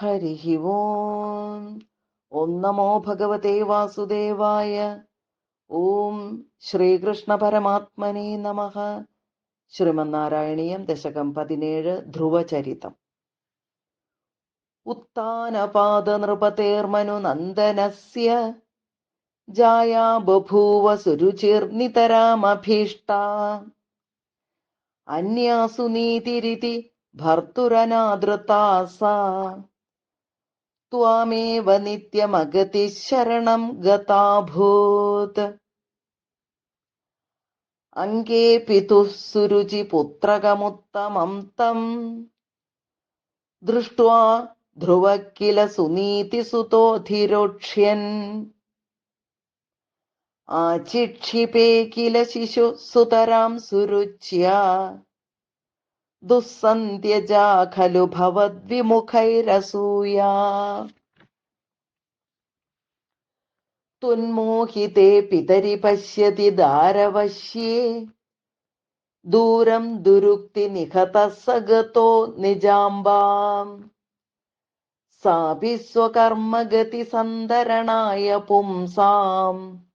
ഹരി ഓം ഓം നമോ ഭഗവതേ വാസുദേവായ. ഓം ശ്രീകൃഷ്ണ പരമാത്മനെ നമ. ശ്രീമന്നാരായണീയം ദശകം പതിനേഴ് ധ്രുവചരിതം. ഉത്ഥാനപാദനൃപതേർമനു നന്ദനസ്യ. ജായാ ബഭൂവ സുരുചിർനിതരാമഭീഷ്ട അന്യാസു നീതിരിതി ഭർത്തുരനാദൃതാ നിത്യമഗതി ശരണം ഗതാഭൂത് അങ്കേ പിതുഃ സുരുചി പുത്രകമുത്തമം തം ദൃഷ്ട്വാ ധ്രുവ കില സുനീതിസുതോധിരോക്ഷ്യൻ ആചിക്ഷിപേ കില ശിശു സുതരാം സുരുച്യ ദുസ്സന്ധ്യജാ ഖലു ഭവദ്വിമുഖൈരസൂയാ. തുന്മോഹിതേ പിതരി പശ്യതി ദാരവശ്യേ ദൂരം ദുരുക്തി നിഹത സഗതോ നിജാംബാം. സാപി സ്വകർമ്മഗതി സന്തരണായ പുംസാം.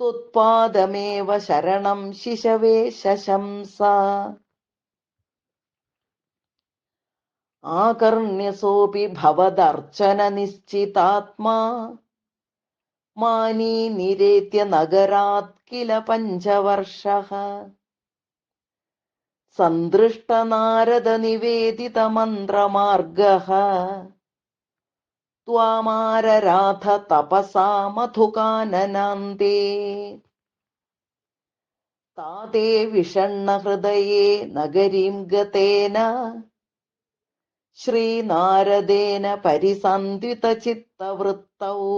തുത്പാദമേവ ശരണം ശിശവേ ശശംസ. ആകർണ്യസോപി ഭവദർച്ചന നിശ്ചിതാത്മാ മാനീ നിരേത്യ നഗരാത് കില പഞ്ചവർഷഃ. സന്ദൃഷ്ടനാരദ നിവേദിത മന്ത്രമാർഗഃ ത്വാമാരരാധ തപസാ മധുകാനനാന്തേ. താതേ വിഷണ്ണഹൃദയേ നഗരീം ഗതേന. ശ്രീനാരദേന പരിസന്ധിതചിത്തവൃത്തൗ.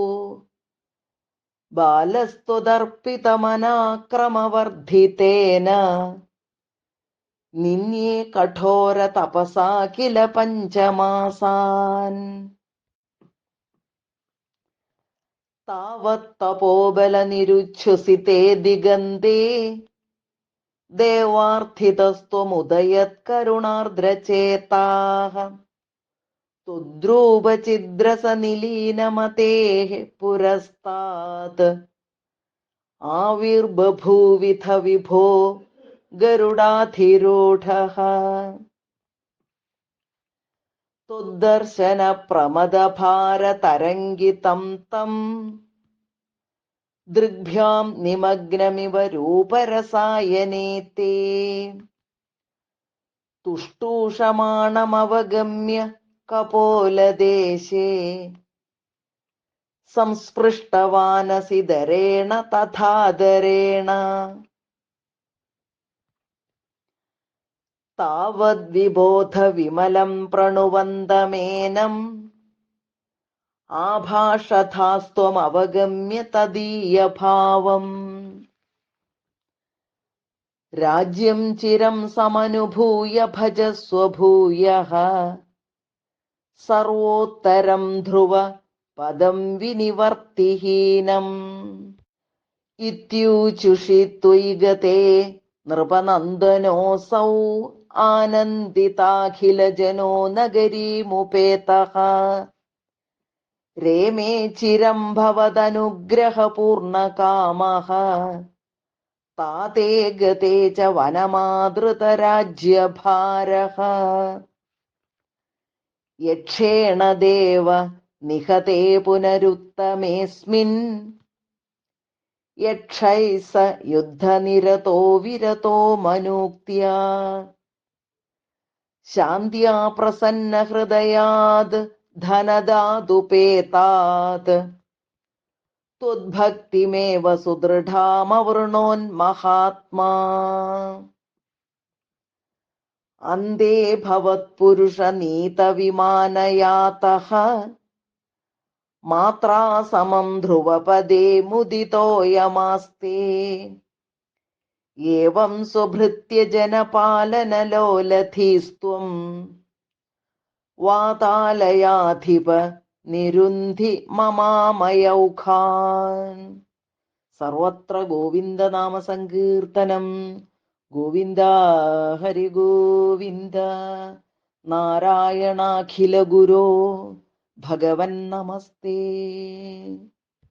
ബാലസ്തുതർപ്പിതമനാക്രമവർദ്ധിതേന. നിന്യേ കഠോര തപസാ കില പഞ്ചമാസാൻ. താവത്തപോബലനിരുച്ഛ്വസിതേ ദിഗന്തേ. തുദ്രൂപചിദ്രസനിലീനമതേः പുരസ്താत् ആവിർബഭൂവിധ വിഭോ ഗരുഡാധിരൂഢः. തുദ്ദർശന പ്രമദഭാരതരംഗിതം തം ദൃഗ്ഭ്യാം നിമഗ്നമിവ രൂപരസായനേ തേ തുഷ്ടൂഷമാണമവഗമ്യ കപോലദേശേ. സംസ്പൃഷ്ടവാനസിദരേണ തഥാദരേണ. താവദ്വിബോധ വിമലം പ്രണുവന്തമേനം ആഭാഷഥാസ്ത്വമവഗമ്യ തദീയഭാവം രാജ്യം ചിരം സമനുഭൂയ ഭജസ്വഭൂയ. സർവോത്തരം ധ്രുവ പദം വിനിവർത്തിഹീനം. ഇത്യൂചുഷി ത്വയിഗതേ നൃപനന്ദനോऽസൗ ആനന്ദിതാഖിലജനോ നഗരീമുപേതഃ. രേമേ ചിരം ഭവദനുഗ്രഹപൂർണകാമः താതേ ഗതേ ച വനമാതൃതരാജ്യഭാരः യക്ഷേണ ദേവ നിഹതേ പുനരുത്തമേസ്മിൻ. യക്ഷൈ സ യുദ്ധനിരതോ വിരതോ മനൂക്ത്യാ. ശാന്ത്യാ പ്രസന്നഹൃദയാത് धनदादुपेतात् त्वद्भक्तिमेव सुदृढामवृणोन्महात्मा अन्ते भवत्पुरुषनीतविमानयातः मात्रा समं ध्रुवपदे मुदितोऽयमास्ते एवं सुभृत्यजनपालनलोलथीस्त्वम् വാതാലയാധിപ നിരുന്ധി മമാമയൗഖാൻ. സർവത്ര ഗോവിന്ദനാമ സങ്കീർത്തനം ഗോവിന്ദ ഹരി ഗോവിന്ദ നാരായണാഖില ഗുരോ ഭഗവൻ നമസ്തേ.